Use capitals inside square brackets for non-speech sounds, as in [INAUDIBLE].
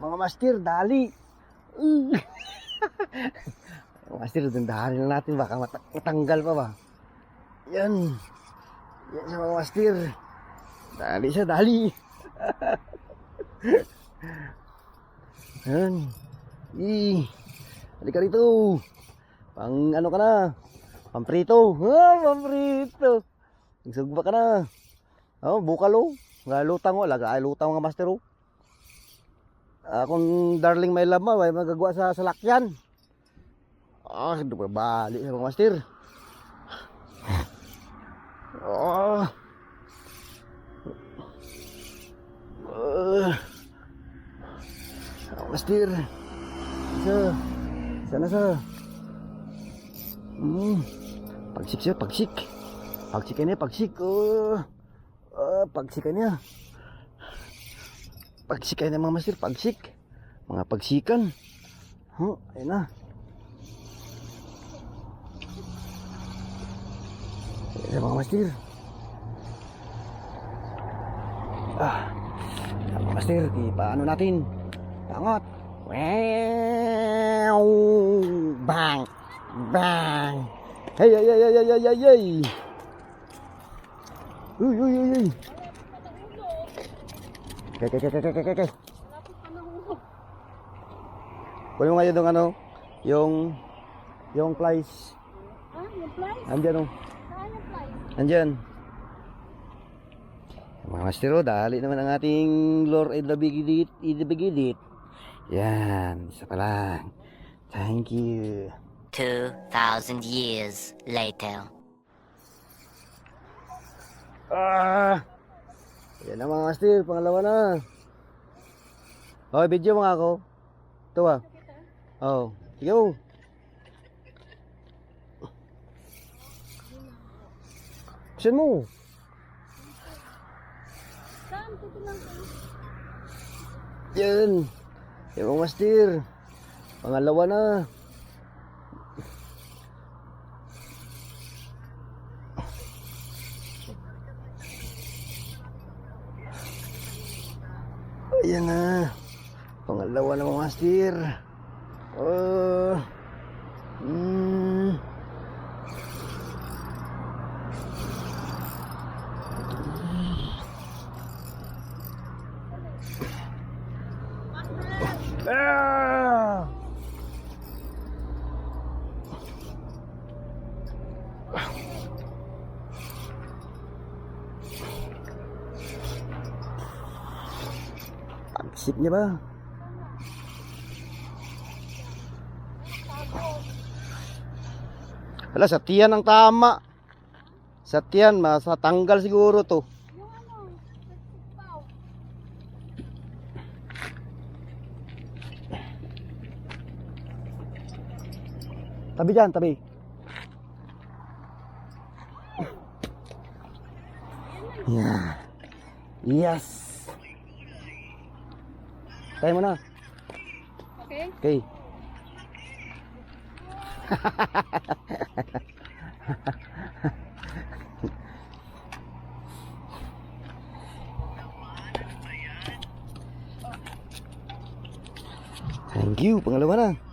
Mga master, dali. Mm. [LAUGHS] Master, dandahan na natin. Baka mat- matanggal pa ba? Yan. Yan sa mga master. Dali siya, dali. [LAUGHS] Yan. I. Halika rito. Pang ano ka na? Pamprito. Ah, pamprito. Nagsugba ka na. Oh, bukalo. Nga lutang mo. Laga ay lutang mga master oh. Akong darling may love mo, may magagawa sa salakyan. Ah, hindi pa bali sa mga master. Oh. Uh. Master. Sa. Sana sa. Hmm. Pagsik siya, pagsik. Pagsikan niya, pagsik. Oh. Uh, pagsikan niya. Pagsikan niya mga master, pagsik. Mga pagsikan. Huh, ayun na. Ayun na mga master. Ah. Mga master, di paano natin? Pangot. Wow! Bang! Bang! Hey, hey, hey, hey, hey, hey, hey, hey! Uy, uy, uy, uy! Okay, okay, okay, okay, okay, okay. Kunin mo ngayon yung ano, yung, yung flies. Ah, yung flies? Andyan oh. Saan yung flies? Andyan. Mga master, oh, dali naman ang ating lure in the bigidit, in the bigidit. Yan, isa pa lang. Thank you. 2,000 years later. Ah! Yan na mga master, pangalawa na. Okay, video mga ako. Ito ah. Oo. Oh. Sige mo. Saan mo? Saan? Ko. Yan. Yan mga master. Pangalawa na. Ayan na. Pangalawa na mga master. Oh. Mm. Ah! Pagsip niya ba? Wala, sa tiyan ang tama. Sa tiyan, masatanggal siguro to. Tabi dyan, tabi. Yeah. Yes. Tayo mo na. Okay? Okay. [LAUGHS] Thank you. Pangalawa na.